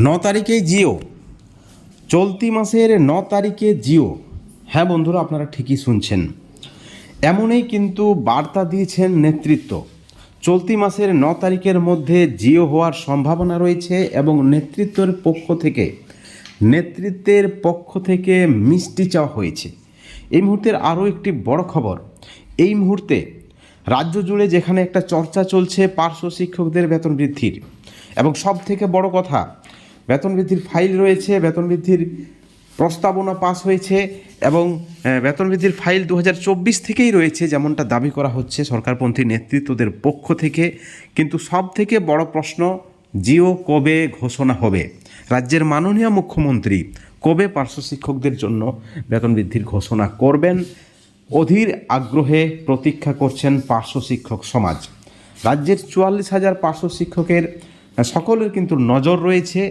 ন তারিখে জিও। চলতি মাসের ন তারিখে জিও। হ্যাঁ বন্ধুরা, আপনারা ঠিকই শুনছেন। এমনই কিন্তু বার্তা দিয়েছেন নেতৃত্ব। চলতি মাসের ন তারিখের মধ্যে জিও হওয়ার সম্ভাবনা রয়েছে এবং নেতৃত্বের পক্ষ থেকে, নেতৃত্বের পক্ষ থেকে মিষ্টি চাওয়া হয়েছে। এই মুহূর্তের আরও একটি বড় খবর। এই মুহূর্তে রাজ্য জুড়ে যেখানে একটা চর্চা চলছে, পার্শ্ব শিক্ষকদের বেতন বৃদ্ধির। এবং সব থেকে বড় কথা বেতন বৃদ্ধির ফাইল রয়েছে, বেতন বৃদ্ধির প্রস্তাবনা পাস হয়েছে এবং বেতন বৃদ্ধির ফাইল দু হাজার চব্বিশ থেকেই রয়েছে যেমনটা দাবি করা হচ্ছে সরকারপন্থী নেতৃত্বদের পক্ষ থেকে। কিন্তু সব থেকে বড় প্রশ্ন, জিও কবে ঘোষণা হবে? রাজ্যের মাননীয় মুখ্যমন্ত্রী কবে পার্শ্ব শিক্ষকদের জন্য বেতন বৃদ্ধির ঘোষণা করবেন? অধীর আগ্রহে প্রতীক্ষা করছেন পার্শ্ব শিক্ষক সমাজ। রাজ্যের চুয়াল্লিশ হাজার পার্শ্ব শিক্ষকের সকলের কিন্তু নজর রয়েছে।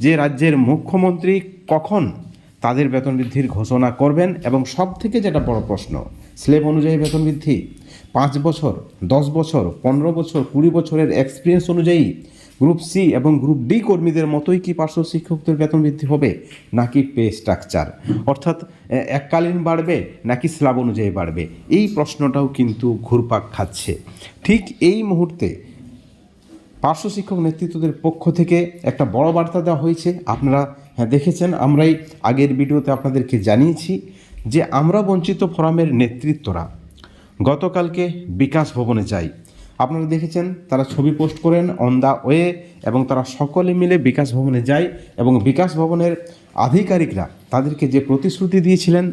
যে রাজ্যের মুখ্যমন্ত্রী কখন তাদের বেতন বৃদ্ধির ঘোষণা করবেন এবং সব থেকে যেটা বড় প্রশ্ন, স্লেব অনুযায়ী বেতন বৃদ্ধি, পাঁচ বছর, দশ বছর, পনেরো বছর, কুড়ি বছরের এক্সপিরিয়েন্স অনুযায়ী গ্রুপ সি এবং গ্রুপ ডি কর্মীদের মতোই কি পার্শ্ব শিক্ষকদের বেতন বৃদ্ধি হবে নাকি পে স্ট্রাকচার অর্থাৎ এককালীন বাড়বে নাকি স্ল্যাব অনুযায়ী বাড়বে? এই প্রশ্নটাও কিন্তু ঘুরপাক খাচ্ছে। ঠিক এই মুহূর্তে পার্শ্ব শিক্ষক নেতৃত্বদের পক্ষ থেকে একটা বড় বার্তা দেওয়া হয়েছে। আপনারা হ্যাঁ দেখেছেন, আমরাই আগের ভিডিওতে আপনাদেরকে জানিয়েছি যে আমরা বঞ্চিত ফোরামের নেতৃত্বরা গতকালকে বিকাশ ভবনে যাই। আপনারা দেখেছেন, তারা ছবি পোস্ট করেন অন দ্য ওয়ে এবং তারা সকলে মিলে বিকাশ ভবনে যায় এবং বিকাশ ভবনের আধিকারিকরা তাদেরকে যে প্রতিশ্রুতি দিয়েছিলেন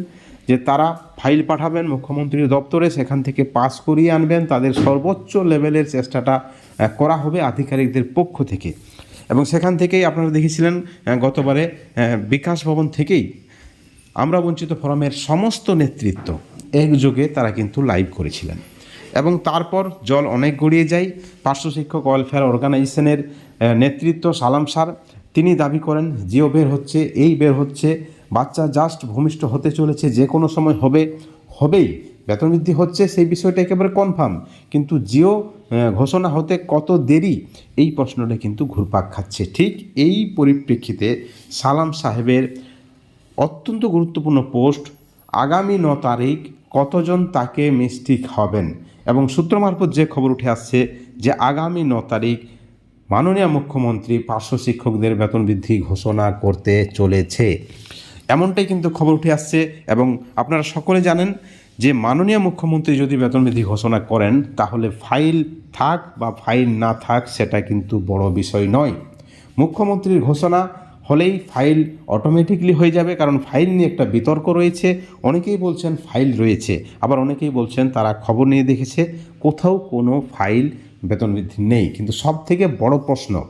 যে তারা ফাইল পাঠাবেন মুখ্যমন্ত্রীর দপ্তরে, সেখান থেকে পাস করিয়ে আনবেন। তাদের সর্বোচ্চ লেভেলের চেষ্টাটা করা হবে আধিকারিকদের পক্ষ থেকে। এবং সেখান থেকেই আপনারা দেখেছিলেন গতবারে বিকাশ ভবন থেকেই আমরা বঞ্চিত ফোরামের সমস্ত নেতৃত্ব একযোগে তারা কিন্তু লাইভ করেছিলেন। এবং তারপর জল অনেক গড়িয়ে যায়। পার্শ্ব শিক্ষক ওয়েলফেয়ার অর্গানাইজেশনের নেতৃত্ব সালাম স্যার তিনি দাবি করেন, জিও বের হচ্ছে, এই বের হচ্ছে বাচ্চা জাস্ট ভূমিষ্ঠ হতে চলেছে, যে কোনো সময় হবে, হবেই। বেতন বৃদ্ধি হচ্ছে, সেই বিষয়টা একেবারে কনফার্ম কিন্তু জিও ঘোষণা হতে কত দেরি? এই প্রশ্নটা কিন্তু ঘুরপাক খাচ্ছে। ঠিক এই পরিপ্রেক্ষিতে সালাম সাহেবের অত্যন্ত গুরুত্বপূর্ণ পোস্ট, আগামী ন তারিখ কতজন তাকে মিষ্টি খাওয়াবেন এবং সূত্র মারফত যে খবর উঠে আসছে যে আগামী ন তারিখ মাননীয় মুখ্যমন্ত্রী পার্শ্ব শিক্ষকদের বেতন বৃদ্ধি ঘোষণা করতে চলেছে। এমনটাই কিন্তু খবর উঠে আসছে এবং আপনারা সকলে জানেন যে মাননীয় মুখ্যমন্ত্রী যদি বেতন বৃদ্ধি ঘোষণা করেন, তাহলে ফাইল থাক বা ফাইল না থাক, সেটা কিন্তু বড় বিষয় নয়। মুখ্যমন্ত্রীর ঘোষণা হলেই ফাইল অটোমেটিকলি হয়ে যাবে, কারণ ফাইল নিয়ে একটা বিতর্ক রয়েছে। অনেকেই বলছেন ফাইল রয়েছে, আবার অনেকেই বলছেন তারা খবর নিয়ে দেখেছে, কোথাও কোনো ফাইল বেতন বৃদ্ধি নেই। কিন্তু সব থেকে বড় প্রশ্ন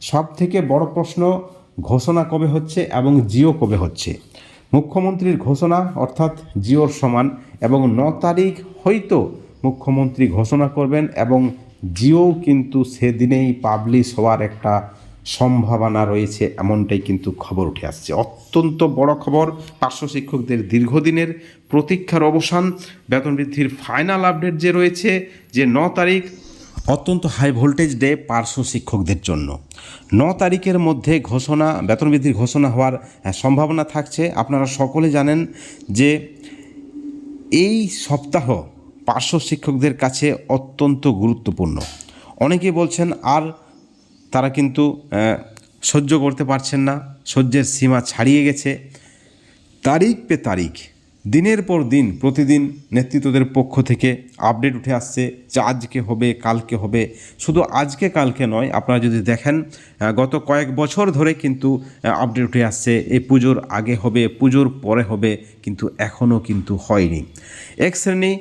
সব থেকে বড় প্রশ্ন ঘোষণা কবে হচ্ছে এবং জিও কবে হচ্ছে? মুখ্যমন্ত্রীর ঘোষণা, অর্থাৎ জিওর সমান, এবং ন তারিখ হয়তো মুখ্যমন্ত্রী ঘোষণা করবেন এবং জিও কিন্তু সেদিনেই পাবলিশ হওয়ার একটা সম্ভাবনা রয়েছে এমনটাই কিন্তু খবর উঠে আসছে। অত্যন্ত বড় খবর, পার্শ্ব শিক্ষকদের দীর্ঘদিনের প্রতীক্ষার অবসান, বেতন বৃদ্ধির ফাইনাল আপডেট যে রয়েছে, যে ন তারিখ অত্যন্ত হাই ভোল্টেজ ডে পার্শ্ব শিক্ষকদের জন্য। ন তারিখের মধ্যে ঘোষণা বেতন বৃদ্ধির ঘোষণা হওয়ার সম্ভাবনা থাকছে। আপনারা সকলে জানেন যে এই সপ্তাহ পার্শ্ব শিক্ষকদের কাছে অত্যন্ত গুরুত্বপূর্ণ। অনেকে বলছেন, আর তারা কিন্তু সহ্য করতে পারছেন না। সহ্যের সীমা ছাড়িয়ে গেছে। তারিখ পে তারিখ দিনের পর দিন, প্রতিদিন নেতৃত্বদের পক্ষ থেকে আপডেট উঠে আসছে যে আজকে হবে, কালকে হবে। শুধু আজকে, কালকে নয়, আপনারা যদি দেখেন গত কয়েক বছর ধরে কিন্তু আপডেট উঠে আসছে, এই পুজোর আগে হবে, পুজোর পরে হবে, কিন্তু এখনও কিন্তু হয়নি। এক শ্রেণি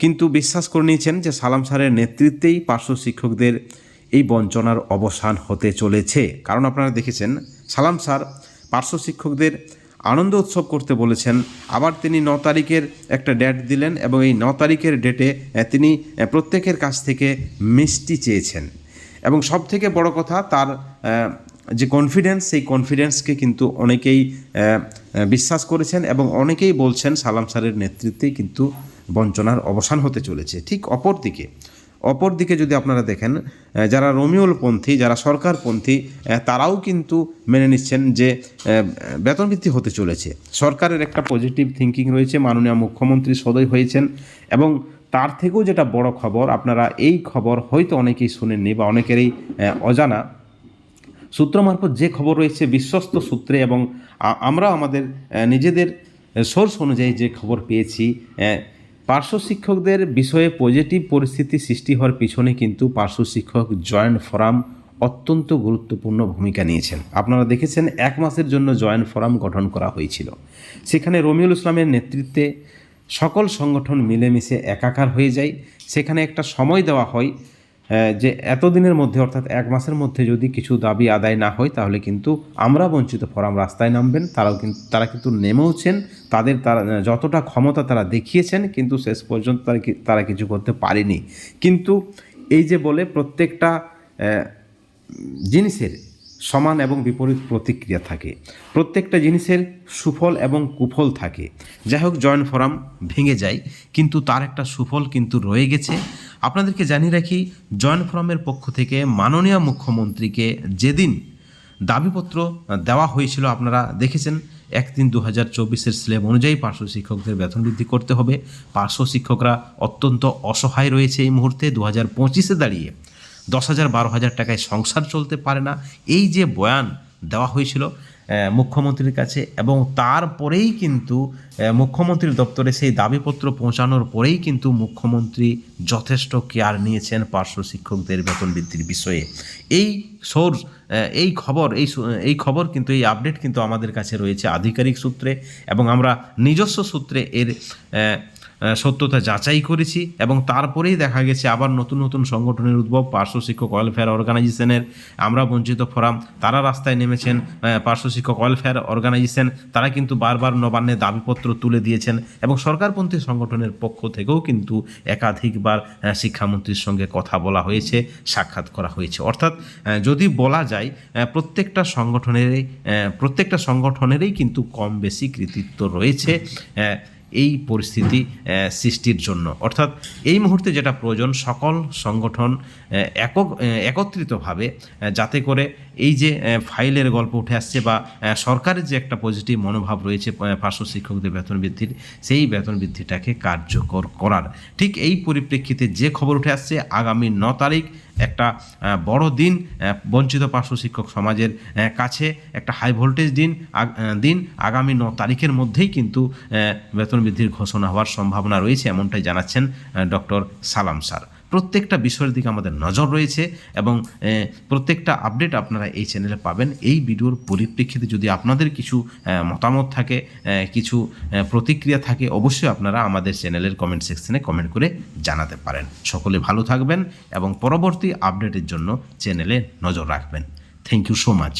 কিন্তু বিশ্বাস করে নিয়েছেন যে সালাম স্যারের নেতৃত্বেই পার্শ্ব শিক্ষকদের এই বঞ্চনার অবসান হতে চলেছে। কারণ আপনারা দেখেছেন, সালাম স্যার পার্শ্ব শিক্ষকদের আনন্দ উৎসব করতে বলেছেন। আবার তিনি ন তারিখের একটা ডেট দিলেন এবং এই ন তারিখের ডেটে তিনি প্রত্যেকের কাছ থেকে মিষ্টি চেয়েছেন। এবং সব থেকে বড় কথা তার যে কনফিডেন্স সেই কনফিডেন্সকে কিন্তু অনেকেই বিশ্বাস করেছেন এবং অনেকেই বলছেন সালাম স্যারের নেতৃত্বেই কিন্তু বঞ্চনার অবসান হতে চলেছে। ঠিক অপরদিকে অপরদিকে যদি আপনারা দেখেন যারা রোমিওলপন্থী যারা সরকারপন্থী তারাও কিন্তু মেনে নিচ্ছেন যে আহ, বেতন বৃদ্ধি হতে চলেছে। সরকারের একটা পজিটিভ থিঙ্কিং রয়েছে মাননীয় মুখ্যমন্ত্রী সদয় হয়েছেন এবং তার থেকেও যেটা বড় খবর আপনারা এই খবর হয়তো অনেকেই শুনেননি বা অনেকেরই অজানা। সূত্র মারফত যে খবর রয়েছে বিশ্বস্ত সূত্রে এবং আমরা আমাদের নিজেদের সোর্স অনুযায়ী যে খবর পেয়েছি পার্শ্ব শিক্ষকদের বিষয়ে পজিটিভ পরিস্থিতি সৃষ্টি হওয়ার পিছনে কিন্তু পার্শ্ব শিক্ষক জয়েন্ট ফোরাম অত্যন্ত গুরুত্বপূর্ণ ভূমিকা নিয়েছেন। আপনারা দেখেছেন এক মাসের জন্য জয়েন্ট ফোরাম গঠন করা হয়েছিল। সেখানে রমিউল ইসলামের নেতৃত্বে সকল সংগঠন মিলেমিশে একাকার হয়ে যায়। সেখানে একটা সময় দেওয়া হয়। যে এতদিনের মধ্যে, অর্থাৎ এক মাসের মধ্যে যদি কিছু দাবি আদায় না হয়, তাহলে কিন্তু আমরা বঞ্চিত, ফোরাম রাস্তায় নামবেন, তারাও কিন্তু তারা কিন্তু নেমেওছেন তাদের তারা যতটা ক্ষমতা তারা দেখিয়েছেন, কিন্তু শেষ পর্যন্ত তারা তারা কিছু করতে পারেনি। কিন্তু এই যে বলে প্রত্যেকটা জিনিসের সমান এবং বিপরীত প্রতিক্রিয়া থাকে। প্রত্যেকটা জিনিসের সুফল এবং কুফল থাকে। যাই হোক, জয়েন্ট ফোরাম ভেঙে যায়, কিন্তু তার একটা সুফল কিন্তু রয়ে গেছে। আপনাদেরকে জানিয়ে রাখি জয়েন্ট ফোরামের পক্ষ থেকে মাননীয় মুখ্যমন্ত্রীকে যেদিন দাবিপত্র দেওয়া হয়েছিল, আপনারা দেখেছেন এক তিন দু হাজার চব্বিশের স্লেব অনুযায়ী পার্শ্ব শিক্ষকদের বেতন বৃদ্ধি করতে হবে। পার্শ্ব শিক্ষকরা অত্যন্ত অসহায় রয়েছে এই মুহূর্তে দু হাজার পঁচিশে দাঁড়িয়ে। দশ হাজার বারো হাজার টাকায় সংসার চলতে পারে না। এই যে বয়ান দেওয়া হয়েছিল মুখ্যমন্ত্রীর কাছে এবং তারপরেই কিন্তু মুখ্যমন্ত্রীর দপ্তরে সেই দাবিপত্র পৌঁছানোর পরেই কিন্তু মুখ্যমন্ত্রী যথেষ্ট কেয়ার নিয়েছেন পার্শ্ব শিক্ষকদের বেতন বৃদ্ধির বিষয়ে। এই সোর্স এই খবর, এই এই খবর কিন্তু, এই আপডেট কিন্তু আমাদের কাছে রয়েছে আধিকারিক সূত্রে এবং আমরা নিজস্ব সূত্রে এর সত্যতা যাচাই করেছি এবং তারপরেই দেখা গেছে আবার নতুন নতুন সংগঠনের উদ্ভব। পার্শ্ব শিক্ষক ওয়েলফেয়ার অর্গানাইজেশনের আমরা বঞ্চিত ফোরাম। তারা রাস্তায় নেমেছেন পার্শ্ব শিক্ষক ওয়েলফেয়ার অর্গানাইজেশন তারা কিন্তু বারবার নবান্নে দাবিপত্র তুলে দিয়েছেন এবং সরকারপন্থী সংগঠনের পক্ষ থেকেও কিন্তু একাধিকবার শিক্ষামন্ত্রীর সঙ্গে কথা বলা হয়েছে, সাক্ষাৎ করা হয়েছে। অর্থাৎ যদি বলা যায় প্রত্যেকটা সংগঠনেরই প্রত্যেকটা সংগঠনেরই কিন্তু কম বেশি কৃতিত্ব রয়েছে। এই পরিস্থিতি সৃষ্টির জন্য। অর্থাৎ এই মুহূর্তে যেটা প্রয়োজন, সকল সংগঠন একক একত্রিতভাবে যাতে করে এই যে ফাইলের গল্প উঠে আসছে বা সরকারের যে একটা পজিটিভ মনোভাব রয়েছে পার্শ্ব শিক্ষকদের বেতন বৃদ্ধির, সেই বেতন বৃদ্ধিটাকে কার্যকর করার। ঠিক এই পরিপ্রেক্ষিতে যে খবর উঠে আসছে, আগামী ন তারিখ একটা বড় দিন বঞ্চিত পার্শ্ব শিক্ষক সমাজের কাছে একটা হাই ভোল্টেজ দিন দিন। আগামী ন তারিখের মধ্যেই কিন্তু বেতন বৃদ্ধির ঘোষণা হওয়ার সম্ভাবনা রয়েছে, এমনটাই জানাচ্ছেন ডক্টর সালাম স্যার। প্রত্যেকটা বিষয়ের দিকে আমাদের নজর রয়েছে এবং প্রত্যেকটা আপডেট আপনারা এই চ্যানেলে পাবেন। এই ভিডিওর পরিপ্রেক্ষিতে যদি আপনাদের কিছু মতামত থাকে কিছু প্রতিক্রিয়া থাকে, অবশ্যই আপনারা আমাদের চ্যানেলের কমেন্ট সেকশনে কমেন্ট করে জানাতে পারেন। সকলে ভালো থাকবেন এবং পরবর্তী আপডেটের জন্য চ্যানেলে নজর রাখবেন। Thank you so much.